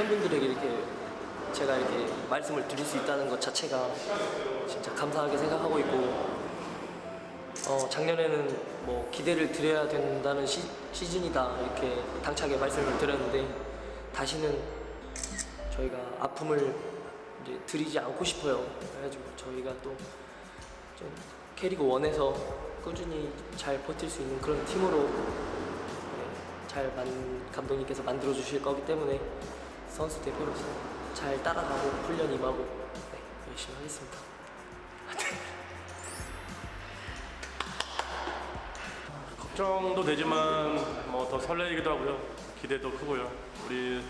팬분들에게 이렇게 제가 이렇게 말씀을 드릴 수 있다는 것 자체가 진짜 감사하게 생각하고 있고 어, 작년에는 뭐 기대를 드려야 된다는 시, 시즌이다 이렇게 당차게 말씀을 드렸는데 다시는 저희가 아픔을 이제 드리지 않고 싶어요. 그래가지고 저희가 또 좀 캐리그 원에서 꾸준히 잘 버틸 수 있는 그런 팀으로 네, 잘 만, 감독님께서 만들어 주실 거기 때문에 선수 대표로서 잘 따라가고 훈련 임하고 네, 열심히 하겠습니다. 걱정도 되지만 뭐 더 설레기도 하고요. 기대도 크고요. 우리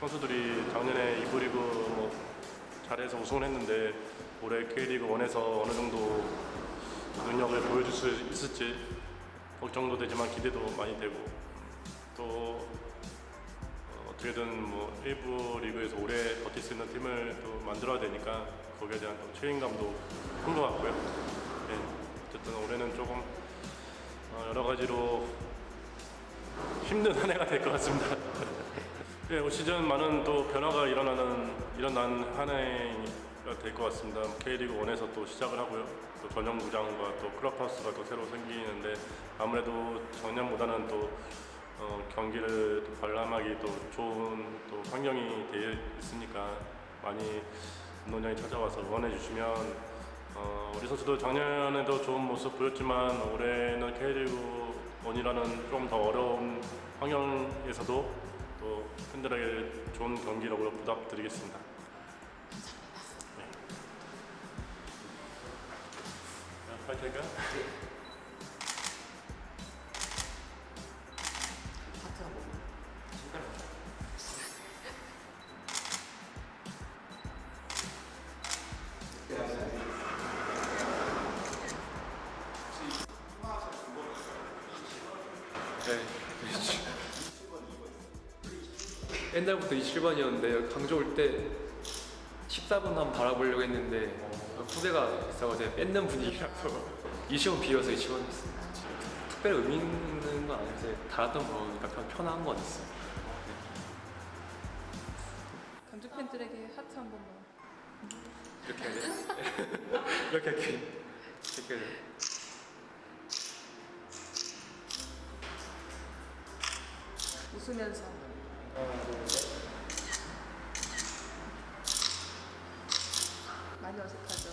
선수들이 작년에 이부 리그 뭐 잘해서 우승을 했는데 올해 K리그 1에서 어느 정도 능력을 보여줄 수 있을지 걱정도 되지만 기대도 많이 되고 또 어, 어떻게든 뭐 일부 리그에서 오래 버틸 수 있는 팀을 또 만들어야 되니까 거기에 대한 또 책임감도 큰 것 같고요. 네, 어쨌든 올해는 조금 어, 여러 가지로 힘든 한 해가 될 것 같습니다. 예, 올 시즌 많은 또 변화가 일어나는 일어난 한 해가 될 것 같습니다. K리그 1에서 또 시작을 하고요. 또 전용 구장과 또 클럽하우스가 또 새로 생기는데 아무래도 작년보다는 또 어, 경기를 또 관람하기 또 좋은 또 환경이 되어 있으니까 많이 운동장에 찾아와서 응원해 주시면 어, 우리 선수도 작년에도 좋은 모습 보였지만 올해는 K리그 1이라는 좀 더 어려운 환경에서도 또 팬들에게 좋은 경기력으로 부탁드리겠습니다. 네. 자, 파이팅? 네. 옛날부터 27번이었는데 강조 올 때 14번 한번 바라보려고 했는데 후배가 있어서 제가 뺏는 분위기라서 20번 비어서 20번 했어요. 특별히 의미 있는 건 아닌데 달았던 거니까 그냥 편한 건 있어요. 감독 팬들에게 하트 한 번만. 이렇게 해야 돼? 이렇게 이렇게 이렇게 해야 돼. 웃으면서. 많이 어색하죠.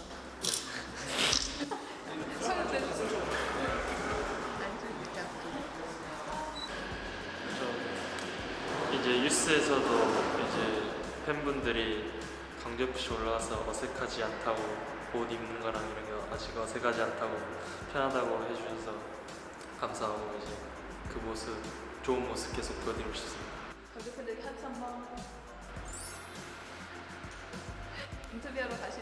이제 뉴스에서도 이제 팬분들이 강제푸시 올라와서 어색하지 않다고 옷 입는 거랑 이런 게 아직 어색하지 않다고 편하다고 해주셔서 감사하고 이제 그 모습 좋은 모습 계속 보여드리고 싶습니다. 팬들에게 하트. 인터뷰하러 가시죠.